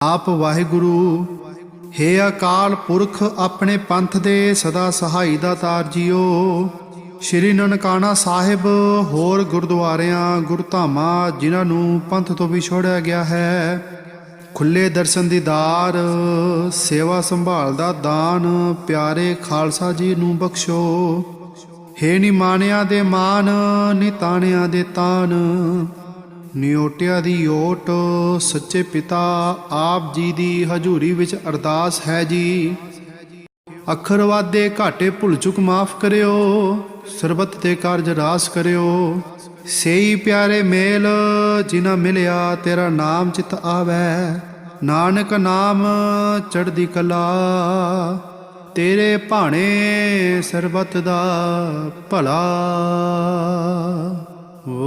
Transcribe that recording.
ਆਪ ਵਾਹਿਗੁਰੂ, ਹੇ ਅਕਾਲ ਪੁਰਖ ਆਪਣੇ ਪੰਥ ਦੇ ਸਦਾ ਸਹਾਈ ਦਾ ਤਾਰਜੀਓ ਸ਼੍ਰੀ ਨਨਕਾਣਾ ਸਾਹਿਬ, ਹੋਰ ਗੁਰਦੁਆਰਿਆਂ ਗੁਰਧਾਮਾਂ ਜਿਨ੍ਹਾਂ ਨੂੰ ਪੰਥ ਤੋਂ ਵਿਛੋੜਿਆ ਗਿਆ ਹੈ, ਖੁੱਲੇ ਦਰਸ਼ਨ ਦੀਦਾਰ ਸੇਵਾ ਸੰਭਾਲ ਦਾ ਦਾਨ, ਪਿਆਰੇ ਖਾਲਸਾ ਜੀ ਨੂੰ ਬਖਸ਼ੋ। ਹੇ ਨਿਮਾਣਿਆਂ ਦੇ ਮਾਨ ਨਿਤਾਣਿਆਂ ਦੇ ਤਾਨ ਨਿਓਟਿਆ ਦੀ ਓਟ, ਸੱਚੇ ਪਿਤਾ, ਆਪ ਜੀ ਦੀ ਹਜ਼ੂਰੀ ਵਿੱਚ ਅਰਦਾਸ ਹੈ ਜੀ। ਅੱਖਰ ਵਾਦੇ ਘਾਟੇ ਭੁੱਲ ਚੁੱਕ ਮਾਫ ਕਰਿਓ, ਸਰਬਤ ਤੇ ਕਾਰਜ ਰਾਸ ਕਰਿਓ। ਸੇਈ ਪਿਆਰੇ ਮੇਲ ਜਿਨਾ ਮਿਲਿਆ ਤੇਰਾ ਨਾਮ ਚਿਤ ਆਵੈ। ਨਾਨਕ ਨਾਮ ਚੜ੍ਹਦੀ ਕਲਾ, ਤੇਰੇ ਭਾਣੇ ਸਰਬਤ ਦਾ ਭਲਾ।